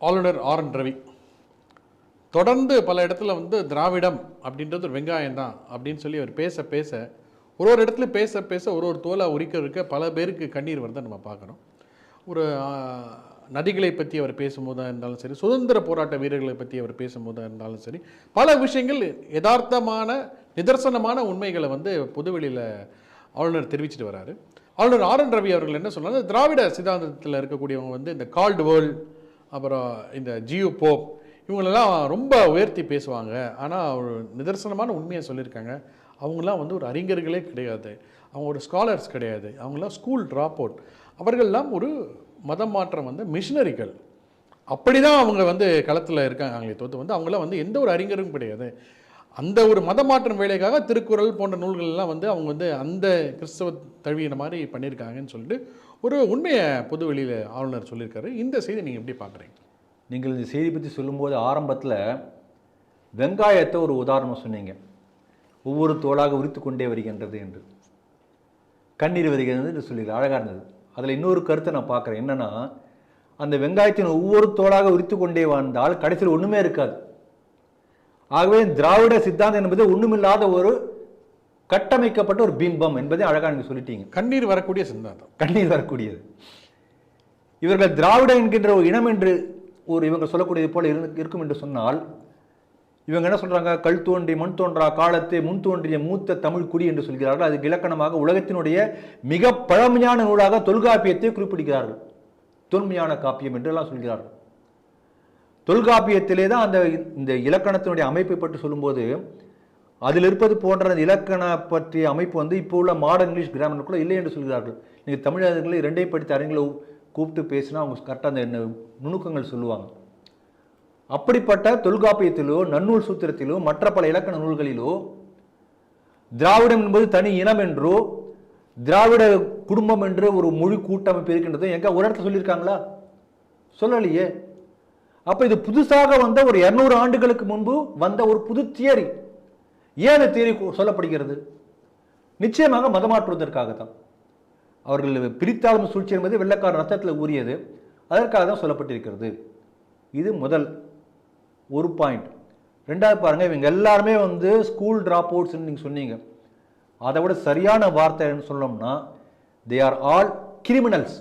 ஆளுநர் R N Ravi. தொடர்ந்து பல இடத்துல வந்து திராவிடம் அப்படின்றது ஒரு வெங்காயம் தான் அப்படின்னு சொல்லி அவர் பேச பேச ஒரு ஒரு இடத்துல பேச பேச ஒரு ஒரு தோலை உரிக்க இருக்க பல பேருக்கு கண்ணீர் வரதை நம்ம பார்க்குறோம் ஒரு நதிகளை பற்றி அவர் பேசும்போதாக இருந்தாலும் சரி சுதந்திர போராட்ட வீரர்களை பற்றி அவர் பேசும்போதாக இருந்தாலும் சரி பல விஷயங்கள் யதார்த்தமான நிதர்சனமான உண்மைகளை வந்து பொதுவெளியில் ஆளுநர் தெரிவிச்சிட்டு வராரு. ஆளுநர் ஆர் என் ரவி அவர்கள் என்ன சொன்னாங்க திராவிட சித்தாந்தத்தில் இருக்கக்கூடியவங்க வந்து இந்த கால்டு வேர்ல்டு அப்புறம் இந்த ஜியோ போப் இவங்களெல்லாம் ரொம்ப உயர்த்தி பேசுவாங்க. ஆனால் ஒரு நிதர்சனமான உண்மையை சொல்லியிருக்காங்க. அவங்களாம் வந்து ஒரு அறிஞர்களே கிடையாது. அவங்க ஒரு ஸ்காலர்ஸ் கிடையாது. அவங்களாம் ஸ்கூல் ட்ராப் அவுட் அவர்கள்லாம் ஒரு மதம் மாற்றம் வந்து மிஷினரிகள் அப்படி தான் அவங்க வந்து களத்தில் இருக்காங்க. அவங்களை தோற்று வந்து அவங்களாம் வந்து எந்த ஒரு அறிஞரும் கிடையாது. அந்த ஒரு மத மாற்றம் வேலைக்காக திருக்குறள் போன்ற நூல்கள் எல்லாம் வந்து அவங்க வந்து அந்த கிறிஸ்தவ தழுவின மாதிரி பண்ணியிருக்காங்கன்னு சொல்லிட்டு ஒரு உண்மையை பொது வெளியில் ஆளுநர் சொல்லியிருக்காரு. இந்த செய்தி நீங்கள் எப்படி பார்க்குறீங்க? நீங்கள் இந்த செய்தி பற்றி சொல்லும்போது ஆரம்பத்தில் வெங்காயத்தை ஒரு உதாரணம் சொன்னீங்க. ஒவ்வொரு தோளாக உரித்து கொண்டே வருகின்றது என்று. கண்ணீர் வருகிறது என்று சொல்லி அழகாக இருந்தது. அதில் இன்னொரு கருத்தை நான் பார்க்குறேன். என்னன்னா அந்த வெங்காயத்தின் ஒவ்வொரு தோளாக உரித்து கொண்டே வந்தால் கடைசியில் ஒன்றுமே இருக்காது. ஆகவே திராவிட சித்தாந்தம் என்பது ஒண்ணுமில்லாத ஒரு கட்டமைக்கப்பட்ட ஒரு பிம்பம் என்பதை அழகாக நீங்கள் சொல்லிட்டீங்க. கண்ணீர் வரக்கூடிய சித்தாந்தம். கண்ணீர் வரக்கூடியது. இவர்கள் திராவிட என்கின்ற ஒரு இனம் என்று ஒரு இவங்க சொல்லக்கூடியது போல இருக்கும் என்று சொன்னால் இவங்க என்ன சொல்றாங்க? கல் தோன்றி மண் தோன்றா காலத்தை முன் தோன்றிய மூத்த தமிழ் குடி என்று சொல்கிறார்கள். அதுக்கு இலக்கணமாக உலகத்தினுடைய மிக பழமையான நூலாக தொல்காப்பியத்தை குறிப்பிடுகிறார்கள். தொன்மையான காப்பியம் என்றெல்லாம் சொல்கிறார்கள். தொல்காப்பியத்திலே தான் அந்த இந்த இலக்கணத்தினுடைய அமைப்பை பற்றி சொல்லும்போது அதில் இருப்பது போன்ற அந்த இலக்கண பற்றிய அமைப்பு வந்து இப்போ உள்ள மாடர்ன் இங்கிலீஷ் கிராமருக்குள்ள இல்லை என்று சொல்கிறார்கள். நீங்கள் தமிழர்களை ரெண்டையும் படித்த அறிஞர்களை கூப்பிட்டு பேசினா அவங்க கரெக்டாக அந்த நுணுக்கங்கள் சொல்லுவாங்க. அப்படிப்பட்ட தொல்காப்பியத்திலோ நன்னூல் சூத்திரத்திலோ மற்ற பல இலக்கண நூல்களிலோ திராவிடம் என்பது தனி இனம் என்றோ திராவிட குடும்பம் என்று ஒரு மொழி கூட்டமைப்பு இருக்கின்றதோ எங்க ஒரு இடத்துல சொல்லியிருக்காங்களா? சொல்லலையே. அப்போ இது புதுசாக வந்த ஒரு இரநூறு ஆண்டுகளுக்கு முன்பு வந்த ஒரு புது தியரி. ஏன் அந்த தியரி சொல்லப்படுகிறது? நிச்சயமாக மதமாற்றுவதற்காக தான் அவர்கள் பிரித்தாளும் சூழ்ச்சி என்பது வெள்ளக்கார ரத்தத்தில் ஊறியது. அதற்காக தான் சொல்லப்பட்டிருக்கிறது. இது முதல். ஒரு பாயிண்ட் ரெண்டாவது பாருங்கள் இவங்க எல்லாருமே வந்து ஸ்கூல் ட்ராப் அவுட்ஸ்னு நீங்கள் சொன்னீங்க. அதை விட சரியான வார்த்தை என்ன சொன்னோம்னா தே ஆர் ஆல் கிரிமினல்ஸ்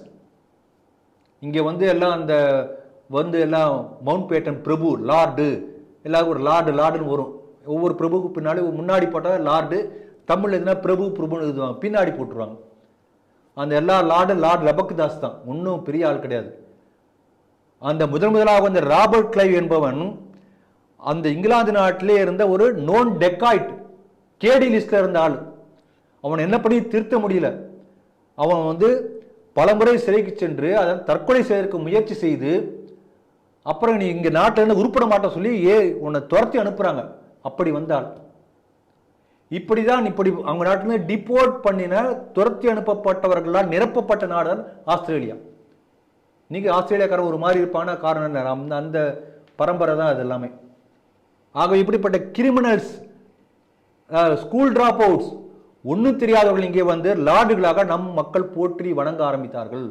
இங்கே வந்து எல்லாம் அந்த வந்து எல்லாம் மவுண்ட் பேட்டன் பிரபு லார்டு. எல்லாரும் ஒரு லார்டு லார்டுன்னு வரும். ஒவ்வொரு பிரபுக்கு பின்னாடி முன்னாடி போட்டால் லார்டு தமிழ் எதுனா பிரபு பிரபுன்னு எழுதுவாங்க. பின்னாடி போட்டுருவாங்க. அந்த எல்லா லார்டு லார்டு லபக்கு தாஸ் தான். ஒன்றும் பெரிய ஆள் கிடையாது. அந்த முதன் முதலாக வந்த ராபர்ட் கிளைவ் என்பவன் அந்த இங்கிலாந்து நாட்டிலே இருந்த ஒரு நோன் டெக்காய்ட் கேடி லிஸ்ட்டில் இருந்த ஆள். அவன் என்ன பண்ணி திருத்த முடியல? அவன் வந்து பலமுறை சிறைக்கு சென்று அதை தற்கொலை செய்வதற்கு முயற்சி செய்து அப்புறம் நீ இங்கே நாட்டிலேருந்து உருப்பிட மாட்ட சொல்லி ஏ உன்னை துரத்தி அனுப்புகிறாங்க அப்படி வந்தால் இப்படி தான் இப்படி அவங்க நாட்டிலேருந்து டிப்போர்ட் பண்ணின துரத்தி அனுப்பப்பட்டவர்களால் நிரப்பப்பட்ட நாடு ஆஸ்திரேலியா. இன்றைக்கி ஆஸ்திரேலியாக்காரன் ஒரு மாதிரி இருப்பான காரணம் என்ன? அந்த அந்த பரம்பரை தான் அது எல்லாமே. ஆக இப்படிப்பட்ட கிரிமினல்ஸ் ஸ்கூல் ட்ராப் அவுட்ஸ் ஒன்றும் தெரியாதவர்கள் இங்கே வந்து லார்டுகளாக நம் மக்கள் போற்றி வணங்க ஆரம்பித்தார்கள்.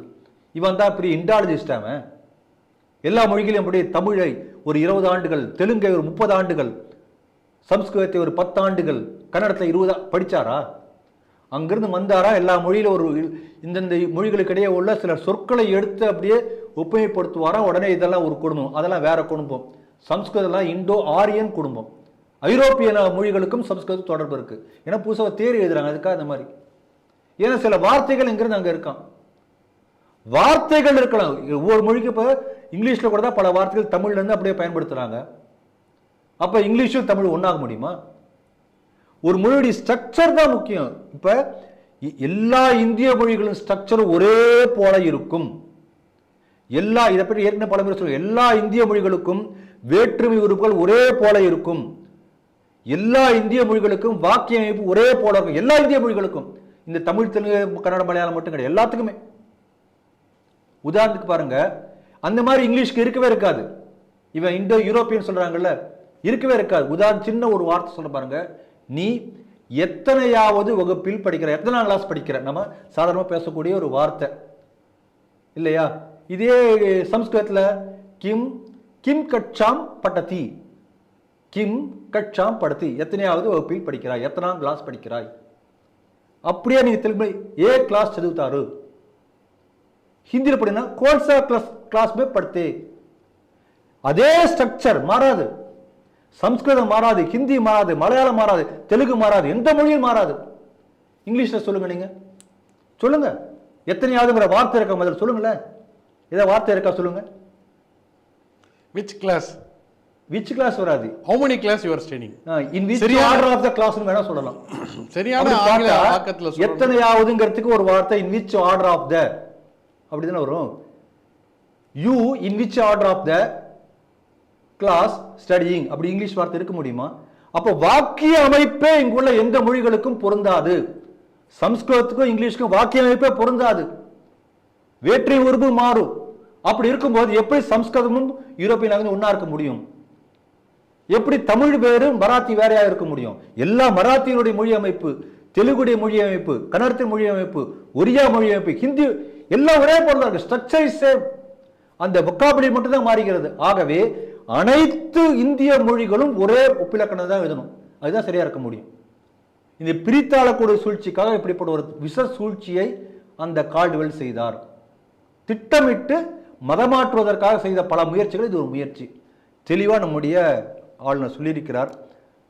இவன் தான் இப்படி இண்டாலஜிஸ்ட் அவன். எல்லா மொழிகளையும் அப்படியே தமிழை ஒரு இருபது ஆண்டுகள் தெலுங்கை ஒரு முப்பது ஆண்டுகள் சம்ஸ்கிருதத்தை ஒரு பத்து ஆண்டுகள் கன்னடத்தில் இருபதா படித்தாரா அங்கிருந்து வந்தாரா? எல்லா மொழியில ஒரு இந்தந்த மொழிகளுக்கிடையே உள்ள சில சொற்களை எடுத்து அப்படியே ஒப்புமைப்படுத்துவாரா? உடனே இதெல்லாம் ஒரு குடும்பம். அதெல்லாம் வேற குடும்பம். சம்ஸ்கிருதம்லாம் இண்டோ ஆரியன் குடும்பம். ஐரோப்பிய மொழிகளுக்கும் சம்ஸ்கிருதம் தொடர்பு இருக்கு. ஏன்னா புதுசாக தேரி எழுதுறாங்க. அதுக்காக இந்த மாதிரி. ஏன்னா சில வார்த்தைகள் இங்கிருந்து அங்கே இருக்கான். வார்த்தைகள் இருக்கலாம். ஒவ்வொரு மொழிக்கு இப்போ இங்கிலீஷில் கூட தான் பல வார்த்தைகள் தமிழ்லேருந்து அப்படியே பயன்படுத்துகிறாங்க அப்போ இங்கிலீஷும் தமிழ் ஒன்றாக முடியுமா? ஒரு மொழியுடைய ஸ்ட்ரக்சர் தான் முக்கியம். இப்போ எல்லா இந்திய மொழிகளும் ஸ்ட்ரக்சர் ஒரே போல இருக்கும். எல்லா இதை பற்றி ஏற்கனவே பல முறை சொல்லுவோம் எல்லா இந்திய மொழிகளுக்கும் வேற்றுமை உறுப்புகள் ஒரே போல இருக்கும். எல்லா இந்திய மொழிகளுக்கும் வாக்கிய அமைப்பு ஒரே போல இருக்கும். எல்லா இந்திய மொழிகளுக்கும். இந்த தமிழ் தெலுங்கு கன்னட மலையாளம் மட்டும் கிடையாது. எல்லாத்துக்குமே. உதாரணத்துக்கு பாருங்கள் அந்த மாதிரி இங்கிலீஷ்க்கு இருக்கவே இருக்காது. இவன் இந்தோ யூரோப்பியன் சொல்கிறாங்கல்ல இருக்கவே இருக்காது. உதாரணம் சின்ன ஒரு வார்த்தை சொல்ல பாருங்க. நீ எத்தனையாவது வகுப்பில் படிக்கிற எத்தனாம் கிளாஸ் படிக்கிற? நம்ம சாதாரணமாக பேசக்கூடிய ஒரு வார்த்தை. இல்லையா? இதே சம்ஸ்கிருதத்தில் கிம் கிம் கட்சாம் பட்டதி. கிம் கட்சாம் படுத்தி எத்தனையாவது வகுப்பில் படிக்கிறாய்? எத்தனாம் கிளாஸ் படிக்கிறாய்? அப்படியே நீங்கள் திரும்ப ஏ கிளாஸ் சதுவுத்தாரு ஹிந்தியில் படினா கோல்சா கிளாஸ் கிளாஸ் மே படுத்தே. அதே ஸ்ட்ரக்சர் மாறாது. சம்ஸ்கிருதம் மாறாது ஹிந்தி மாறாது மலையாளம் மாறாது தெலுங்கு மாறாது எந்த மொழியும் மாறாது. இங்கிலீஷ்ல சொல்லுங்க நீங்க. சொல்லுங்க. எத்தனையாவதுங்கிற வார்த்தை இருக்க முதல்ல சொல்லுங்களேன். ஏதோ வார்த்தை இருக்கா சொல்லுங்க. விச் கிளாஸ் விச் கிளாஸ் வராது? How many class your studying in which order of the class வேணா சொல்லலாம். சரியான ஆங்கில ஆக்கத்துல எத்தனையாவதுங்கிறதுக்கு ஒரு வார்த்தை in which order of the அப்படி தானே வரும்? You in which order of the class studying அப்படி இங்கிலீஷ் வார்த்தை இருக்க முடியுமா? அப்போ வாக்கிய அமைப்பே இங்குள்ள எந்த மொழிகளுக்கும் பொருந்தாது. சம்ஸ்கிருதத்துக்கும் இங்கிலீஷ்க்கும் வாக்கிய அமைப்பே பொருந்தாது. வேற்றை உருவு மாறும் அப்படி இருக்கும்போது எப்படி சம்ஸ்கிருதமும் யூரோப்பியன் லாங்குவேஜ் ஒன்றா இருக்க முடியும்? எப்படி தமிழ் வேறு மராத்தி வேறையா இருக்க முடியும்? எல்லா மராத்தியினுடைய மொழி அமைப்பு தெலுங்குடைய மொழி அமைப்பு கன்னடத்தின் மொழி அமைப்பு ஒரியா மொழி அமைப்பு ஹிந்தி எல்லாம் ஒரே போல இருக்கு. ஸ்ட்ரக்சர் சேம் அந்த vocabulary மட்டும்தான் மாறுகிறது ஆகவே அனைத்து இந்திய மொழிகளும் ஒரே ஒப்பிலக்கணம் தான் எழுதணும். அதுதான் சரியாக இருக்க முடியும். இந்த பிரித்தாளக்கூடிய சூழ்ச்சிக்காக இப்படிப்பட்ட ஒரு விஷ சூழ்ச்சியை அந்த கால்டுவெல் செய்தார். திட்டமிட்டு மதமாற்றுவதற்காக செய்த பல முயற்சிகள் இது ஒரு முயற்சி. தெளிவாக நம்முடைய ஆளுநர் சொல்லியிருக்கிறார்.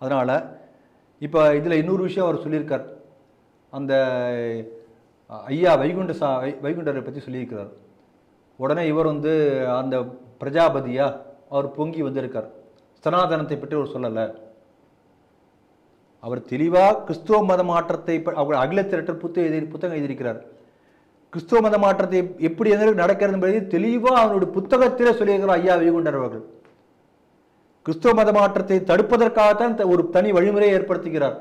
அதனால் இப்போ இதில் இன்னொரு விஷயம் அவர் சொல்லியிருக்கார். அந்த ஐயா வைகுண்ட சா வை- வைகுண்டரை பற்றி சொல்லியிருக்கிறார். உடனே இவர் வந்து அந்த பிரஜாபதியாக அவர் பொங்கி வந்திருக்கார். சனாதனத்தை பற்றி அவர் சொல்லலை. அவர் தெளிவாக கிறிஸ்துவ மத மாற்றத்தை அவர் அகிலத்திரட்டர் புத்தகம் எழுதி புத்தகம் எழுதியிருக்கிறார். கிறிஸ்துவ மத மாற்றத்தை எப்படி எந்த நடக்கிறது என்பதை தெளிவாக அவருடைய புத்தகத்திலே சொல்லியிருக்கிறார் ஐயா வைகுண்டர் அவர்கள். கிறிஸ்துவ மத மாற்றத்தை தடுப்பதற்காகத்தான் ஒரு தனி வழிமுறையை ஏற்படுத்துகிறார்.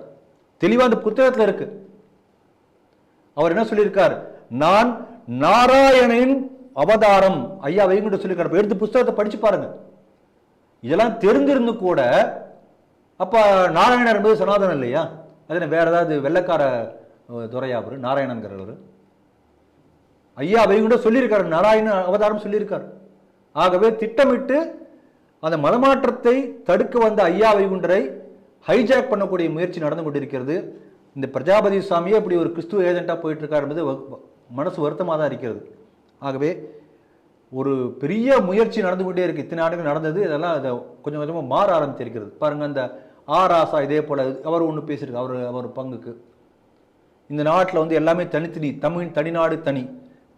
தெளிவாக அந்த புத்தகத்தில் இருக்குது அவர் என்ன சொல்லியிருக்கார்? நான் நாராயணனின் அவதாரம். ஐயா வைகுண்ட சொல்லியிருக்கார். எடுத்து புஸ்தகத்தை படிச்சு பாருங்க. இதெல்லாம் தெரிஞ்சிருந்து கூட அப்போ நாராயணர் என்பது சனாதனம் இல்லையா? அது வேற ஏதாவது வெள்ளக்கார அஹ், நாராயணங்கிறவர் ஐயா வைகுண்ட சொல்லியிருக்காரு. நாராயண அவதாரம் சொல்லியிருக்கார். ஆகவே திட்டமிட்டு அந்த மதமாற்றத்தை தடுக்க வந்த ஐயா வைகுண்டரை ஹைஜாக் பண்ணக்கூடிய முயற்சி நடந்து கொண்டிருக்கிறது. இந்த பிரஜாபதி சுவாமியே இப்படி ஒரு கிறிஸ்துவ ஏஜென்ட்டாக போயிட்டுருக்கார் என்பது மனசு வருத்தமாக தான் இருக்கிறது. ஆகவே ஒரு பெரிய முயற்சி நடந்து கொண்டே இருக்குது இத்தனை ஆண்டுகள் நடந்தது இதெல்லாம் அதை கொஞ்சம் கொஞ்சமாக மாற ஆரம்பித்திருக்கிறது பாருங்கள் அந்த ஆர் ஆசா இதே போல் அவர் ஒன்று பேசியிருக்கு அவர் அவர் பங்குக்கு. இந்த நாட்டில் வந்து எல்லாமே தனித்தனி தமிழ் தனிநாடு தனி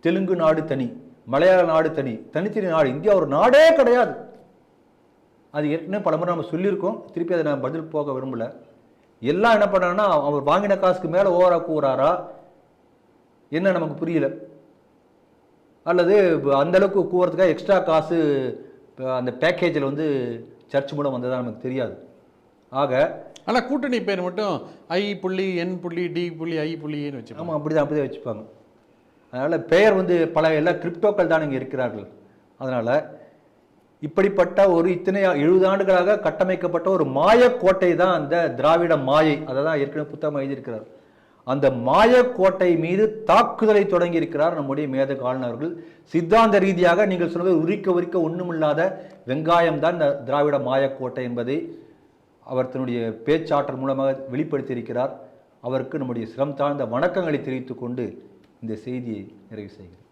தெலுங்கு நாடு தனி மலையாள நாடு தனி தனித்தனி நாடு. இந்தியா ஒரு நாடே கிடையாது. அது ஏற்கனவே பல முறை நம்ம சொல்லியிருக்கோம். திருப்பி அதை நான் பதில் போக விரும்பலை. எல்லாம் என்ன பண்ணாங்கன்னா அவர் வாங்கின காசுக்கு மேலே ஓவரா கூறாரா? என்ன நமக்கு புரியல. அல்லது அந்த அளவுக்கு கூறதுக்காக எக்ஸ்ட்ரா காசு இப்ப அந்த பேக்கேஜில் வந்து சர்ச் மூலம் வந்ததா நமக்கு தெரியாது. ஆக ஆனா கூட்டணி பேர் மட்டும் ஐ புள்ளி என் புள்ளி டி புள்ளி ஐ புள்ளின்னு வச்சுப்பாங்க. ஆமாம் அப்படி தான் அப்படி தான் வச்சுப்பாங்க. அதனால் பெயர் வந்து பல எல்லா கிரிப்டோக்கள் தான் இங்கே இருக்கிறார்கள். அதனால் இப்படிப்பட்ட ஒரு இத்தனை எழுபது ஆண்டுகளாக கட்டமைக்கப்பட்ட ஒரு மாயக்கோட்டை தான் அந்த திராவிட மாயை. அதை தான் ஏற்கனவே புத்தகம் எழுதியிருக்கிறார். அந்த மாயக்கோட்டை மீது தாக்குதலை தொடங்கி இருக்கிறார் நம்முடைய மேதக ஆளுநர்கள் சித்தாந்த ரீதியாக நீங்கள் சொன்னது உரிக்க உரிக்க ஒன்றுமில்லாத வெங்காயம் தான் இந்த திராவிட மாயக்கோட்டை என்பதை அவர் தன்னுடைய பேச்சாற்றல் மூலமாக வெளிப்படுத்தியிருக்கிறார். அவருக்கு நம்முடைய சிரம் தாழ்ந்த வணக்கங்களை தெரிவித்துக்கொண்டு இந்த செய்தியை நிறைவு செய்கிறேன்.